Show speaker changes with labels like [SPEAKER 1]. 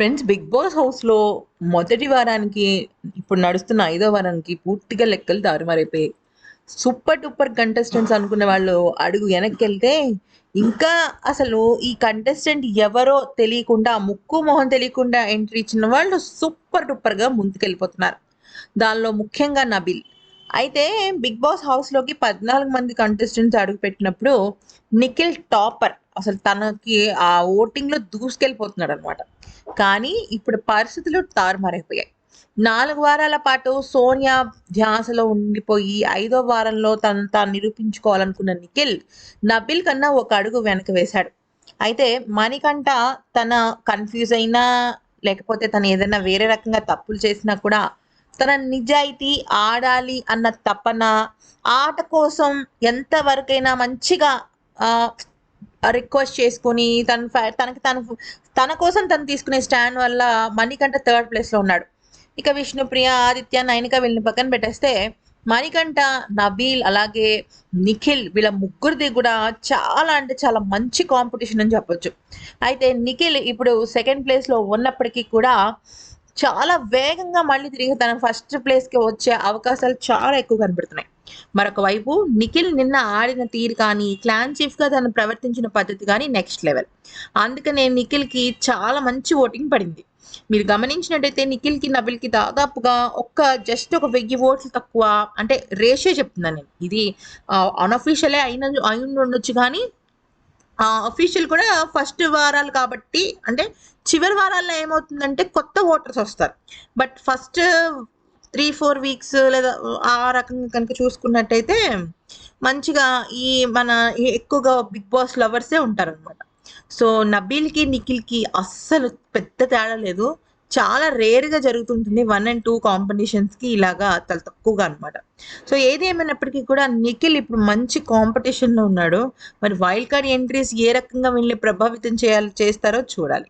[SPEAKER 1] Friends big boss హౌస్లో మొదటి వారానికి ఇప్పుడు నడుస్తున్న ఐదో వారానికి పూర్తిగా లెక్కలు తారుమారైపోయాయి. సూపర్ డూపర్ కంటెస్టెంట్స్ అనుకునే వాళ్ళు అడుగు వెనక్కి వెళ్తే ఇంకా అసలు ఈ కంటెస్టెంట్ ఎవరో తెలియకుండా ముక్కు మొహం తెలియకుండా ఎంట్రీ ఇచ్చిన వాళ్ళు సూపర్ డూపర్గా ముందుకెళ్ళిపోతున్నారు. దానిలో ముఖ్యంగా నబిల్. అయితే బిగ్ బాస్ హౌస్లోకి పద్నాలుగు మంది కంటెస్టెంట్స్ అడుగు పెట్టినప్పుడు నిఖిల్ టాపర్ అసలు తనకి ఆ ఓటింగ్లో దూసుకెళ్ళిపోతున్నాడు అనమాట కానీ ఇప్పుడు పరిస్థితులు తారుమారైపోయాయి. నాలుగు వారాల పాటు సోనియా ధ్యాసలో ఉండిపోయి ఐదో వారంలో తను తాను నిరూపించుకోవాలనుకున్న నిఖిల్ నబిల్ కన్నా ఒక అడుగు వెనక వేశాడు. అయితే మణికంఠ తన కన్ఫ్యూజ్ అయినా లేకపోతే తను ఏదైనా వేరే రకంగా తప్పులు చేసినా కూడా తన నిజాయితీ ఆడాలి అన్న తపన ఆట కోసం ఎంతవరకైనా మంచిగా రిక్వెస్ట్ చేసుకొని తన తనకి తను తన కోసం తను తీసుకునే స్టాండ్ వల్ల మణికంఠ థర్డ్ ప్లేస్లో ఉన్నాడు. ఇక విష్ణుప్రియ ఆదిత్య నైనిక వీళ్ళని పక్కన పెట్టేస్తే మణికంఠ నబీల్ అలాగే నిఖిల్ వీళ్ళ ముగ్గురిది కూడా చాలా అంటే చాలా మంచి కాంపిటీషన్ అని చెప్పొచ్చు. అయితే నిఖిల్ ఇప్పుడు సెకండ్ ప్లేస్లో ఉన్నప్పటికీ కూడా చాలా వేగంగా మళ్ళీ తిరిగి తన ఫస్ట్ ప్లేస్కి వచ్చే అవకాశాలు చాలా ఎక్కువ కనబడుతున్నాయి. మరొక వైపు నిఖిల్ నిన్న ఆడిన తీరు కానీ క్లాన్ చీఫ్గా తను ప్రవర్తించిన పద్ధతి కానీ నెక్స్ట్ లెవెల్. అందుకనే నిఖిల్కి చాలా మంచి ఓటింగ్ పడింది. మీరు గమనించినట్టయితే నిఖిల్కి నబిల్కి దాదాపుగా ఒక్క జస్ట్ ఒక వెయ్యి ఓట్లు తక్కువ అంటే రేషియో చెప్తున్నాను నేను. ఇది అన్అఫీషియలే అయిన అయి ఉండొచ్చు కానీ అఫీషియల్ కూడా ఫస్ట్ వారాలు కాబట్టి అంటే చివరి వారాల్లో ఏమవుతుందంటే కొత్త ఓటర్స్ వస్తారు. But first three four weeks లేదా ఆ రకంగా కనుక చూసుకున్నట్టయితే మంచిగా ఈ మన ఎక్కువగా బిగ్ బాస్ లవర్సే ఉంటారనమాట సో నబీల్కి నిఖిల్కి అస్సలు పెద్ద తేడా లేదు. చాలా రేర్గా జరుగుతుంటుంది వన్ అండ్ టూ కాంపిటీషన్స్కి ఇలాగా చాలా తక్కువగా అనమాట సో ఏది ఏమైనప్పటికీ కూడా నిఖిల్ ఇప్పుడు మంచి కాంపిటీషన్లో ఉన్నాడు. మరి వైల్డ్ కార్డ్ ఎంట్రీస్ ఏ రకంగా వీళ్ళని ప్రభావితం చేయాలి చేస్తారో చూడాలి.